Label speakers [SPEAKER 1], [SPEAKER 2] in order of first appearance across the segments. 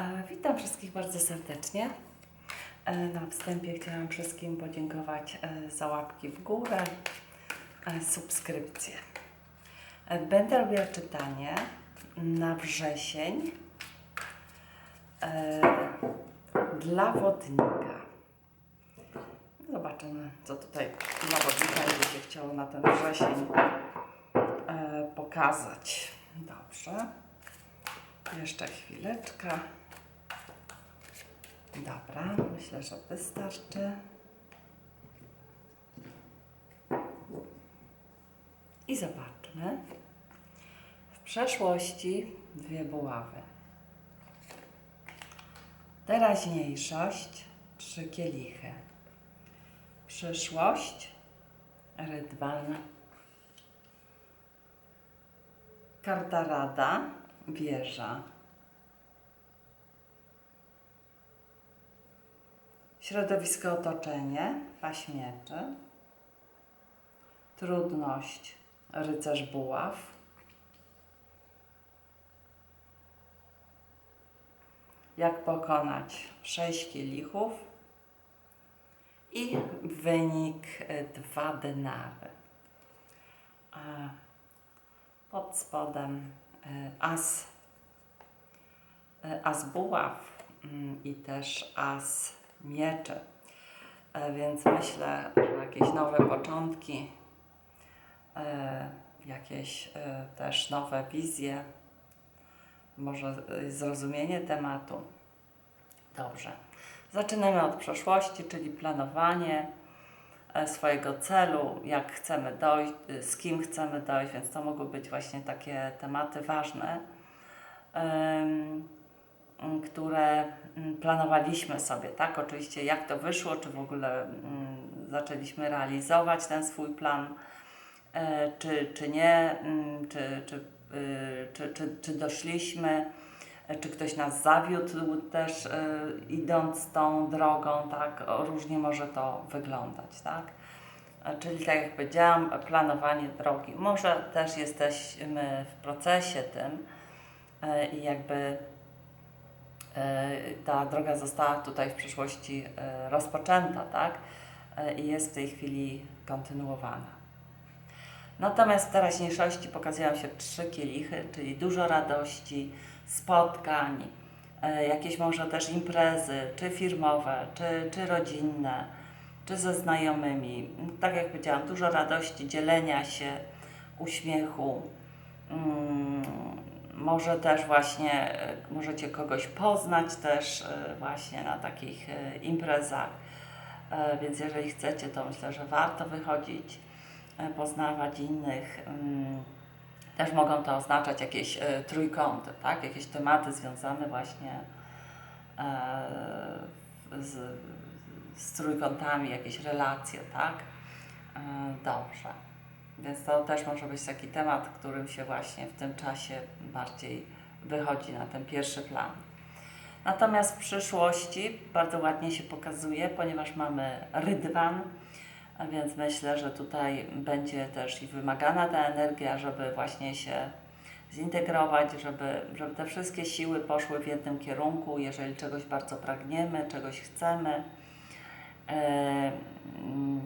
[SPEAKER 1] E, Witam wszystkich bardzo serdecznie. E, Na wstępie chciałam wszystkim podziękować e, za łapki w górę, subskrypcje. E, Będę robiła czytanie na wrzesień dla wodnika. Zobaczymy, co tutaj dla wodnika będzie się chciało na ten wrzesień pokazać. Dobrze. Jeszcze chwileczkę. Dobra, myślę, że wystarczy. I zobaczmy. W przeszłości dwie buławy. Teraźniejszość trzy kielichy. Przyszłość rydwan. Karta rada wieża. Środowisko otoczenie, paź mieczy. Trudność, rycerz buław. Jak pokonać sześć kielichów. I wynik y, dwa denary. Pod spodem y, as, y, as buław mm, i też as mieczy. E, Więc myślę, że jakieś nowe początki, e, jakieś e, też nowe wizje, może zrozumienie tematu. Dobrze. Zaczynamy od przeszłości, czyli planowanie swojego celu, jak chcemy dojść, z kim chcemy dojść, więc to mogły być właśnie takie tematy ważne. Które m, planowaliśmy sobie, tak? Oczywiście jak to wyszło, czy w ogóle m, zaczęliśmy realizować ten swój plan, e, czy, czy nie, czy, czy, y, czy, czy, czy doszliśmy, e, czy ktoś nas zawiódł też e, idąc tą drogą, tak? Różnie może to wyglądać, tak? Czyli tak jak powiedziałam, planowanie drogi. Może też jesteśmy w procesie tym i jakby ta droga została tutaj w przyszłości e, rozpoczęta, tak? E, I jest w tej chwili kontynuowana. Natomiast w teraźniejszości pokazują się trzy kielichy, czyli dużo radości, spotkań, e, jakieś może też imprezy, czy firmowe, czy, czy rodzinne, czy ze znajomymi. Tak jak powiedziałam, dużo radości, dzielenia się, uśmiechu. Mm, może też właśnie e, możecie kogoś poznać też e, właśnie na takich e, imprezach. Więc jeżeli chcecie, to myślę, że warto wychodzić, poznawać innych. Mm, Też mogą to oznaczać jakieś trójkąty, tak? Jakieś tematy związane właśnie z, z trójkątami, jakieś relacje, tak? Dobrze. Więc to też może być taki temat, którym się właśnie w tym czasie bardziej wychodzi na ten pierwszy plan. Natomiast w przyszłości bardzo ładnie się pokazuje, ponieważ mamy rydwan, a więc myślę, że tutaj będzie też i wymagana ta energia, żeby właśnie się zintegrować, żeby, żeby te wszystkie siły poszły w jednym kierunku, jeżeli czegoś bardzo pragniemy, czegoś chcemy. Mm,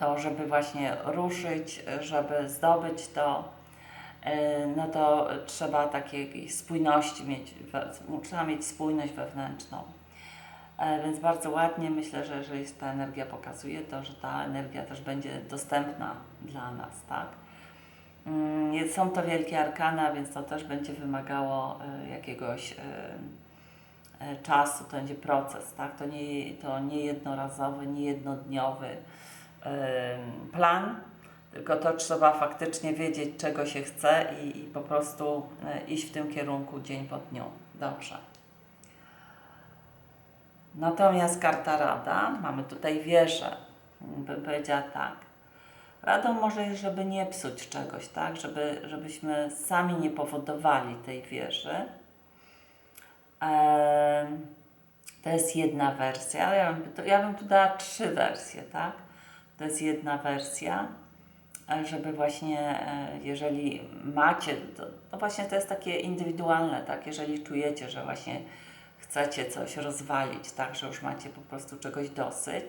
[SPEAKER 1] to żeby właśnie ruszyć, żeby zdobyć to, e, no to trzeba takiej spójności mieć, trzeba mieć spójność wewnętrzną. E, Więc bardzo ładnie myślę, że jeżeli ta energia pokazuje, to że ta energia też będzie dostępna dla nas, tak? Mm, Są to wielkie arkana, więc to też będzie wymagało e, jakiegoś czasu, to będzie proces, tak? To nie, to nie jednorazowy, nie jednodniowy plan, tylko to trzeba faktycznie wiedzieć, czego się chce i, i po prostu e, iść w tym kierunku dzień po dniu. Dobrze. Natomiast karta rada, mamy tutaj wieżę. Bym powiedziała tak. Radą może jest, żeby nie psuć czegoś, tak? Żeby, żebyśmy sami nie powodowali tej wieży. Em, to jest jedna wersja. Ja bym, ja bym tu dała trzy wersje, tak? To jest jedna wersja. e, żeby właśnie, e, jeżeli macie, to, to właśnie to jest takie indywidualne, tak, jeżeli czujecie, że właśnie chcecie coś rozwalić, tak, że już macie po prostu czegoś dosyć,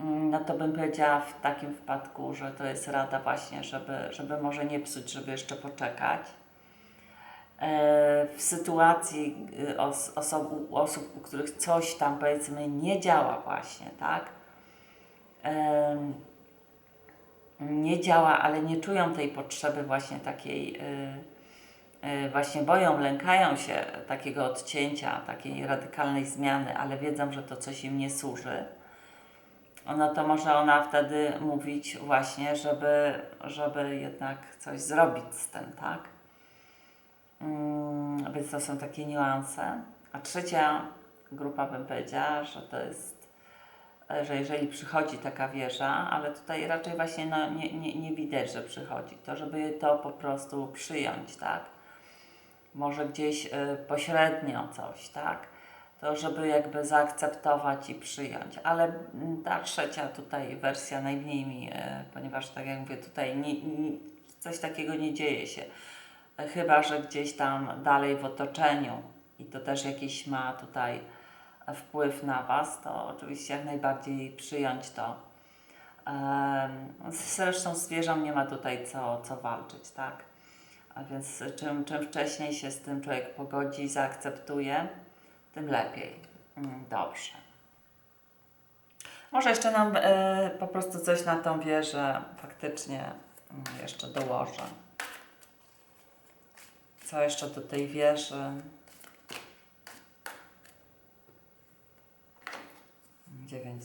[SPEAKER 1] mm, no to bym powiedziała w takim wypadku, że to jest rada właśnie, żeby, żeby może nie psuć, żeby jeszcze poczekać. E, W sytuacji y, os, osób, osób, u których coś tam powiedzmy nie działa właśnie, tak? Nie działa, ale nie czują tej potrzeby właśnie takiej, y, y, właśnie boją, lękają się takiego odcięcia, takiej radykalnej zmiany, ale wiedzą, że to coś im nie służy no to może ona wtedy mówić właśnie, żeby, żeby jednak coś zrobić z tym, tak? Mm, więc to są takie niuanse. A trzecia grupa bym powiedziała, że to jest, że jeżeli przychodzi taka wieża, ale tutaj raczej właśnie no, nie, nie, nie widać, że przychodzi, to żeby to po prostu przyjąć, tak? Może gdzieś y, pośrednio coś, tak? to żeby jakby zaakceptować i przyjąć. Ale mm, ta trzecia tutaj wersja najmniej mi, e, ponieważ tak jak mówię, tutaj nie, nie, coś takiego nie dzieje się. E, Chyba, że gdzieś tam dalej w otoczeniu i to też jakiś ma tutaj wpływ na Was, to oczywiście jak najbardziej przyjąć to. Zresztą z nie ma tutaj co, co walczyć, tak? A więc czym, czym wcześniej się z tym człowiek pogodzi, zaakceptuje, tym lepiej. Mm, Dobrze. Może jeszcze nam e, po prostu coś na tą wieżę faktycznie mm, jeszcze dołożę. Co jeszcze do tej wieży?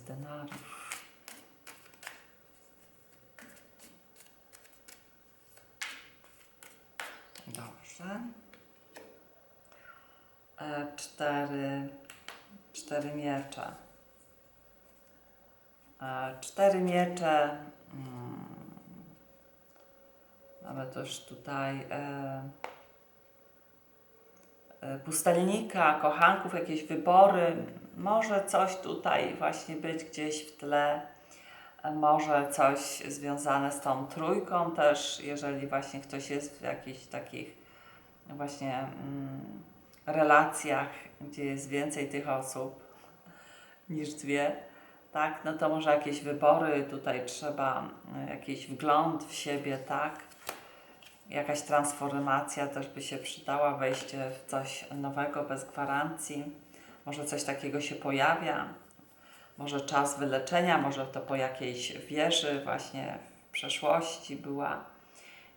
[SPEAKER 1] Denarów. Dobrze. E, cztery, cztery miecze. E, cztery miecze. Mm, mamy też tutaj e, e, pustelnika, kochanków, jakieś wybory. Może coś tutaj właśnie być gdzieś w tle. Może coś związane z tą trójką też, jeżeli właśnie ktoś jest w jakichś takich właśnie mm, relacjach, gdzie jest więcej tych osób niż dwie, tak, no to może jakieś wybory, tutaj trzeba y, jakiś wgląd w siebie, tak, jakaś transformacja też by się przydała, wejście w coś nowego, bez gwarancji, może coś takiego się pojawia, może czas wyleczenia, może to po jakiejś wieży właśnie w przeszłości była,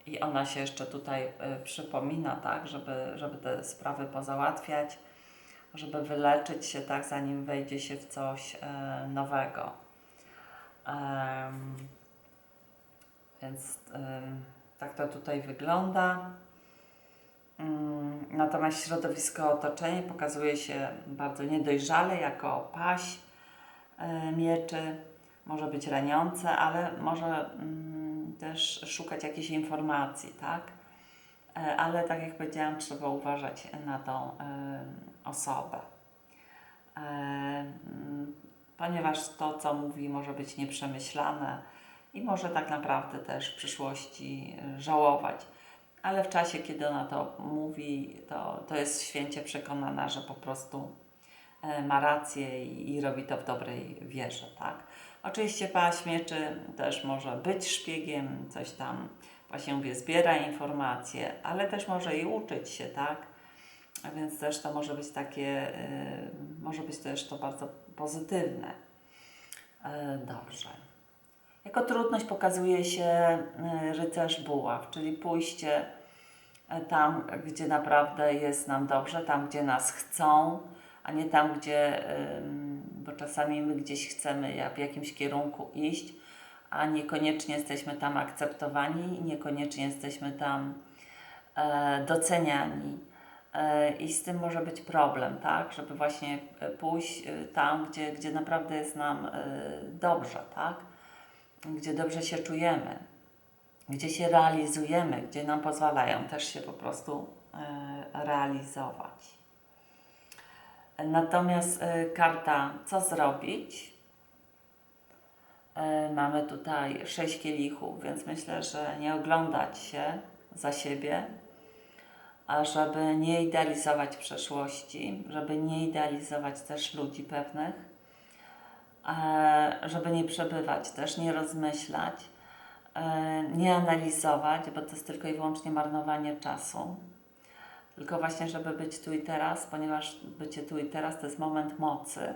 [SPEAKER 1] i ona się jeszcze tutaj y, przypomina, tak, żeby, żeby te sprawy pozałatwiać, żeby wyleczyć się, tak, zanim wejdzie się w coś e, nowego. Więc em, tak to tutaj wygląda. Mm, Natomiast środowisko otoczenie pokazuje się bardzo niedojrzale, jako paść e, mieczy, może być raniące, ale może mm, też szukać jakiejś informacji, tak? E, Ale tak jak powiedziałam, trzeba uważać na tą e, osobę. Mm, Ponieważ to, co mówi, może być nieprzemyślane i może tak naprawdę też w przyszłości żałować. Ale w czasie, kiedy ona to mówi, to, to jest święcie przekonana, że po prostu e, ma rację i, i robi to w dobrej wierze, tak? Oczywiście paść mieczy też może być szpiegiem, coś tam, właśnie mówię, zbiera informacje, ale też może i uczyć się, tak? A więc też to może być takie, y, może być też to bardzo pozytywne. E, Dobrze. Jako trudność pokazuje się y, rycerz buław, czyli pójście e, tam, gdzie naprawdę jest nam dobrze, tam, gdzie nas chcą, a nie tam, gdzie, bo czasami my gdzieś chcemy w jakimś kierunku iść, a niekoniecznie jesteśmy tam akceptowani, niekoniecznie jesteśmy tam e, doceniani. E, I z tym może być problem, tak? Żeby właśnie pójść tam, gdzie, gdzie naprawdę jest nam dobrze, tak? Gdzie dobrze się czujemy, gdzie się realizujemy, gdzie nam pozwalają też się po prostu e, realizować. Natomiast e, karta co zrobić? E, Mamy tutaj sześć kielichów, więc myślę, że nie oglądać się za siebie, a żeby nie idealizować przeszłości, żeby nie idealizować też ludzi pewnych, żeby nie przebywać, też nie rozmyślać, e, nie analizować, bo to jest tylko i wyłącznie marnowanie czasu. Tylko właśnie, żeby być tu i teraz, ponieważ bycie tu i teraz to jest moment mocy.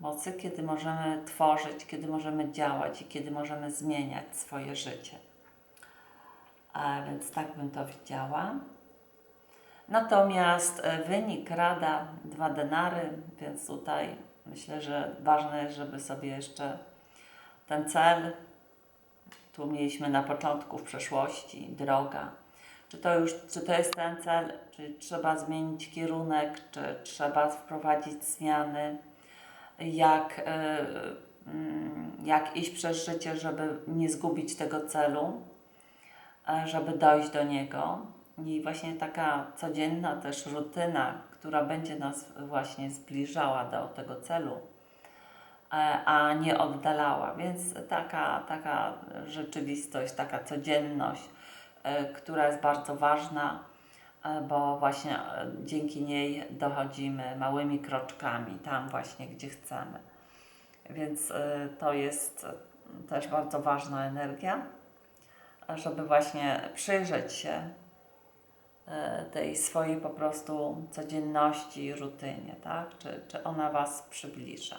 [SPEAKER 1] Mocy, kiedy możemy tworzyć, kiedy możemy działać i kiedy możemy zmieniać swoje życie. A więc tak bym to widziała. Natomiast e, wynik rada dwa denary, więc tutaj myślę, że ważne jest, żeby sobie jeszcze ten cel, tu mieliśmy na początku w przeszłości, droga, czy to już, czy to jest ten cel, czy trzeba zmienić kierunek, czy trzeba wprowadzić zmiany, jak, e, mm, jak iść przez życie, żeby nie zgubić tego celu, e, żeby dojść do niego. I właśnie taka codzienna też rutyna, która będzie nas właśnie zbliżała do tego celu, e, a nie oddalała. Więc taka, taka rzeczywistość, taka codzienność, e, która jest bardzo ważna, e, bo właśnie dzięki niej dochodzimy małymi kroczkami tam właśnie, gdzie chcemy. Więc to jest też bardzo ważna energia, żeby właśnie przyjrzeć się tej swojej po prostu codzienności, rutynie, tak? Czy, czy ona Was przybliża.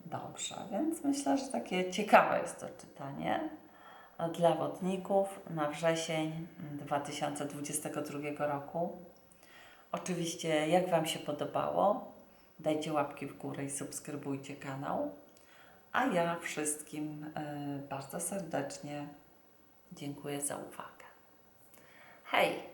[SPEAKER 1] Dobrze, więc myślę, że takie ciekawe jest to czytanie dla wodników na wrzesień 2022 roku. Oczywiście, jak Wam się podobało, dajcie łapki w górę i subskrybujcie kanał. A ja wszystkim e, bardzo serdecznie dziękuję za uwagę. Hej!